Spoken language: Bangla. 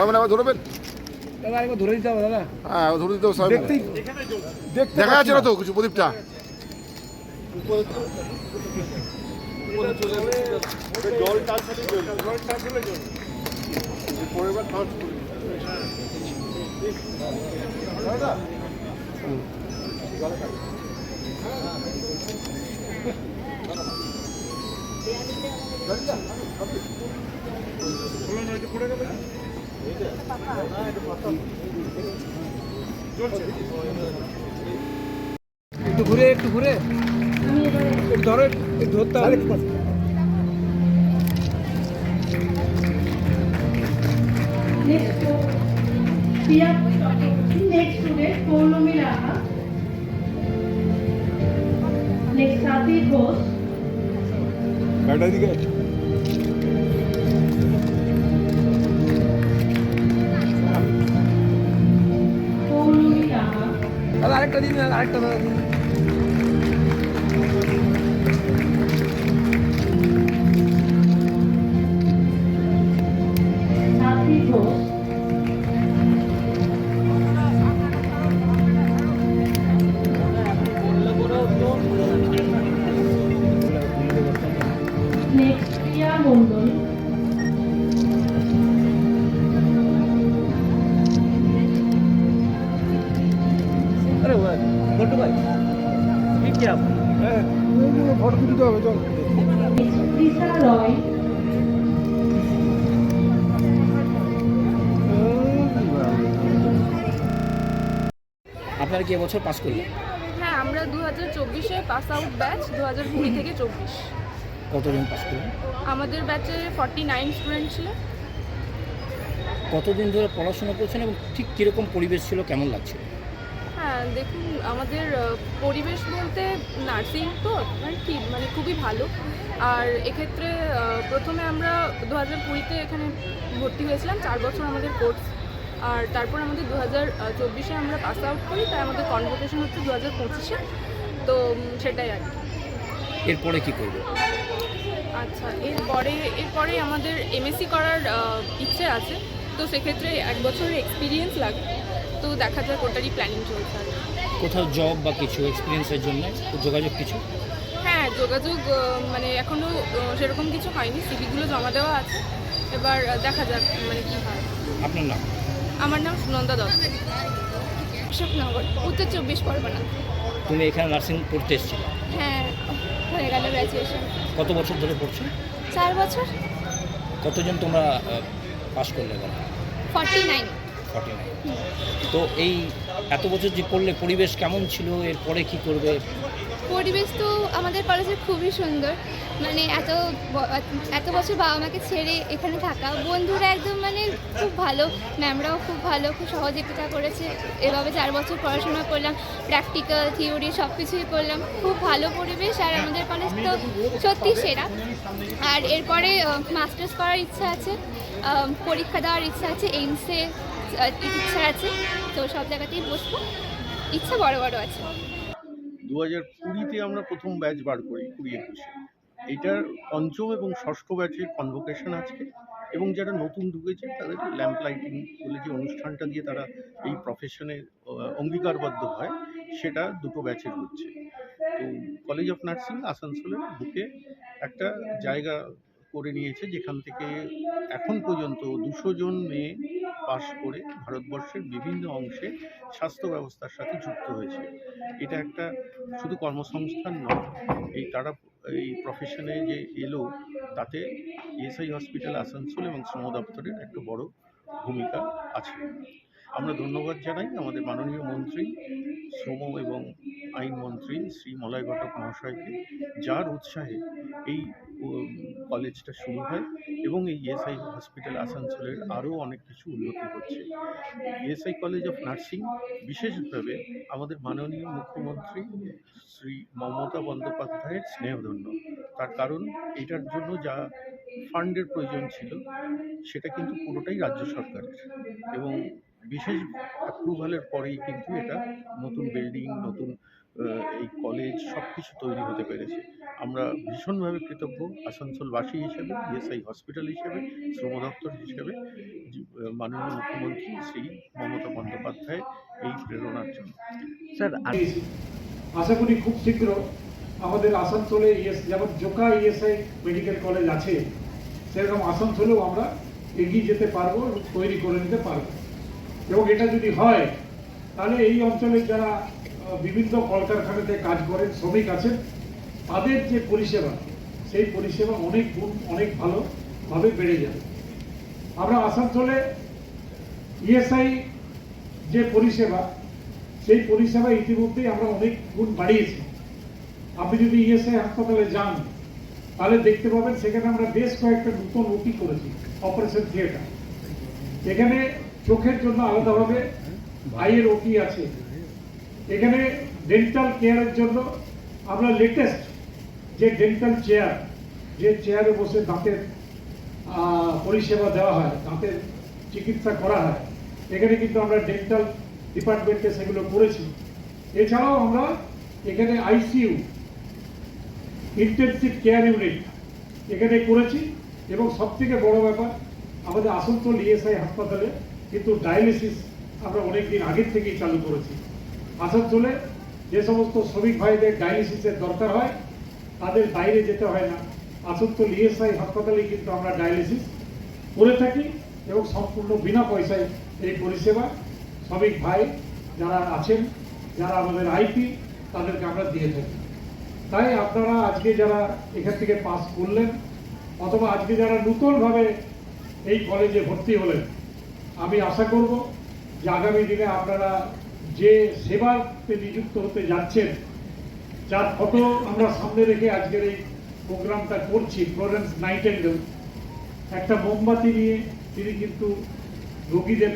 সবাই মিলে আবার ধরবেন? দাদা আরেকবার ধরে দিতে হবে দাদা। হ্যাঁ ধরে দিতে হবে সবাই মিলে। দেখা যাচ্ছে না তো কিছু প্রদীপটা? একটু ঘুরে একটু ঘুরে একটু ধরো একটু ধরতে হবে Ghosh. ব্যাটার দিকে দাদা আরেকটা দিন আরেকটা দাদা দিন Sati Ghosh. Next, কি হ্যাঁ ফটো তুলতে হবে চল. আপনারা কি এবছর পাস করলেন? হ্যাঁ আমরা দু হাজার চব্বিশে পাস আউট ব্যাচ দু হাজার কুড়ি থেকে চব্বিশ। কতজন পাস করলেন? আমাদের ব্যাচে ফর্টি নাইন স্টুডেন্ট ছিল। কতদিন ধরে পড়াশোনা করছেন এবং ঠিক কীরকম পরিবেশ ছিল কেমন লাগছে? হ্যাঁ দেখুন আমাদের পরিবেশ বলতে নার্সিং তো মানে কি মানে খুবই ভালো। আর এক্ষেত্রে প্রথমে আমরা দু হাজার কুড়িতে এখানে ভর্তি হয়েছিলাম চার বছর আমাদের কোর্স আর তারপর আমাদের দু হাজার চব্বিশে আমরা পাস আউট করি তাই আমাদের কনভোকেশন হচ্ছে দু হাজার পঁচিশে। তো সেটাই আর কি। এরপরে কি করবে? আচ্ছা এরপরে এরপরে আমাদের এমএসসি করার ইচ্ছে আছে। তো সেক্ষেত্রে এক বছরের এক্সপিরিয়েন্স লাগে তো দেখা যাক ওটারই প্ল্যানিং চলছে আর কি। কোথাও জব বা কিছু এক্সপিরিয়েন্সের জন্য? যোগাযোগ কিছু? হ্যাঁ যোগাযোগ আহ, মানে এখনও সেরকম কিছু হয়নি। সিভিগুলো জমা দেওয়া আছে। এবার আহ, দেখা যাক মানে কি হয়। আপনার নাম? আমার নাম সুনন্দা দত্ত। অশোকনগর উত্তর চব্বিশ পরগনা। তুমি এখানে নার্সিং পড়তে এসেছিলে? হ্যাঁ হয়ে গেল গ্র্যাজুয়েশন কত বছর ধরে পড়ছো? চার বছর। কতজন তোমরা পাস করলে এবার? ফর্টি নাইন ফর্টি নাইন তো এই এত বছর যে পড়লে পরিবেশ কেমন ছিল? এরপরে কি করবে? পরিবেশ তো আমাদের কলেজে খুবই সুন্দর। মানে এত এত বছর বাবা মাকে ছেড়ে এখানে থাকা, বন্ধুরা একদম মানে খুব ভালো, ম্যামরাও খুব ভালো, খুব সহযোগিতা করেছে। এভাবে চার বছর পড়াশোনা করলাম প্র্যাকটিক্যাল থিওরি সব কিছুই করলাম। খুব ভালো পরিবেশ আর আমাদের কলেজ তো সত্যি সেরা। আর এরপরে মাস্টার্স করার ইচ্ছা আছে পরীক্ষা দেওয়ার ইচ্ছা আছে, এইমসে ইচ্ছা আছে? তো সব জায়গাতেই বসবো। ইচ্ছা বড় বড় আছে। দু হাজার কুড়িতে আমরা প্রথম ব্যাচ বার করি কুড়ি একুশে। এইটার পঞ্চম এবং ষষ্ঠ ব্যাচের কনভোকেশন আজকে এবং যারা নতুন ঢুকেছে, তাদের ল্যাম্প লাইটিং বলে যে অনুষ্ঠানটা দিয়ে তারা এই প্রফেশনে অঙ্গীকারবদ্ধ হয়, সেটা দুটো ব্যাচের হচ্ছে। তো কলেজ অফ নার্সিং আসানসোলের বুকে একটা জায়গা করে নিয়েছে, যেখান থেকে এখন পর্যন্ত দুশো জন মেয়ে পাশ করে ভারতবর্ষের বিভিন্ন অংশে স্বাস্থ্য ব্যবস্থার সাথে যুক্ত হয়েছে। এটা একটা শুধু কর্মসংস্থান নয়, এই তারা, এই প্রফেশনে যে এলো, তাতে এসআই হসপিটাল, আসানসোল এবং শ্রম দপ্তরের একটা বড় ভূমিকা আছে। আমরা ধন্যবাদ জানাই আমাদের মাননীয় মন্ত্রী, শ্রম এবং আইন মন্ত্রী শ্রী মলয় ঘটক মহাশয়কে, যার উৎসাহে এই কলেজটা শুরু হয় এবং এই এসআই হসপিটাল আসানসোলের আরও অনেক কিছু উন্নতি হচ্ছে। ইএসআই কলেজ অফ নার্সিং বিশেষভাবে আমাদের মাননীয় মুখ্যমন্ত্রী শ্রী মমতা বন্দ্যোপাধ্যায়ের স্নেহধন্য। তার কারণ এটার জন্য যা ফান্ডের প্রয়োজন ছিল, সেটা কিন্তু পুরোটাই রাজ্য সরকারের এবং বিশেষ অ্যাপ্রুভালের পরেই কিন্তু এটা নতুন বিল্ডিং নতুন এই কলেজ সব কিছু তৈরি হতে পেরেছে। আমরা ভীষণভাবে কৃতজ্ঞ আসানসোলবাসী হিসেবে ইএসআই হসপিটাল হিসেবে শ্রম দপ্তর হিসেবে মাননীয় মুখ্যমন্ত্রী শ্রী মমতা বন্দ্যোপাধ্যায় এই প্রেরণার জন্য। স্যার আশা করি খুব শীঘ্র আমাদের আসানসোলে ইএস যেমন জোকা ইএসআই মেডিকেল কলেজ আছে সেরকম আসানসোলেও আমরা এগিয়ে যেতে পারব এবং তৈরি করে নিতে পারব। এবং এটা যদি হয় তাহলে এই অঞ্চলের যারা বিভিন্ন কলকারখানাতে কাজ করেন, শ্রমিক আছেন। তাদের যে পরিষেবা, সেই পরিষেবা অনেক গুণ, অনেক ভালোভাবে বেড়ে যাবে আমরা আসানসোলে ইএসআই যে পরিষেবা, সেই পরিষেবা ইতিমধ্যেই আমরা অনেক গুণ বাড়িয়েছি। আপনি যদি ইএসআই হাসপাতালে যান, তাহলে দেখতে পাবেন সেখানে আমরা বেশ কয়েকটা নতুন ওটি করেছি, অপারেশন থিয়েটার। এখানে চোখের জন্য আলাদাভাবে ভাইয়ের ওটি আছে। এখানে ডেন্টাল কেয়ারের জন্য আমরা লেটেস্ট যে ডেন্টাল চেয়ার যে চেয়ারে বসে দাঁতের পরিষেবা দেওয়া হয়, দাঁতের চিকিৎসা করা হয়, এখানে কিন্তু আমরা ডেন্টাল ডিপার্টমেন্টে সেগুলো করেছি। এছাড়াও আমরা এখানে আইসিইউ ইন্টেনসিভ কেয়ার ইউনিট এখানে করেছি এবং সব থেকে বড় ব্যাপার, আমাদের আসানসোল ইএসআই হাসপাতালে কিন্তু ডায়ালিসিস আমরা অনেক দিন আগের থেকেই চালু করেছি। আসানসোলে যে সমস্ত শ্রমিক ভাইদের ডায়ালিসিসের দরকার হয়, তাদের বাইরে যেতে হয় না। আসানসোল ইএসআই হাসপাতালে কিন্তু আমরা ডায়ালিসিস করে থাকি এবং সম্পূর্ণ বিনা পয়সায় এই পরিষেবা। শ্রমিক ভাই যারা আছেন, যারা আমাদের আইপি, তাদেরকে আমরা দিয়ে থাকি। তাই আপনারা আজকে যারা এখান থেকে পাস করলেন, অথবা আজকে যারা নূতনভাবে এই কলেজে ভর্তি হলেন, আমি আশা করব যে আগামী দিনে আপনারা যে সেবাতে নিযুক্ত হতে যাচ্ছেন, যার ফটো আমরা সামনে রেখে আজকের এই প্রোগ্রামটা করছি ফ্লোরেন্স নাইটেন্ডেল একটা মোমবাতি নিয়ে তিনি কিন্তু রোগীদের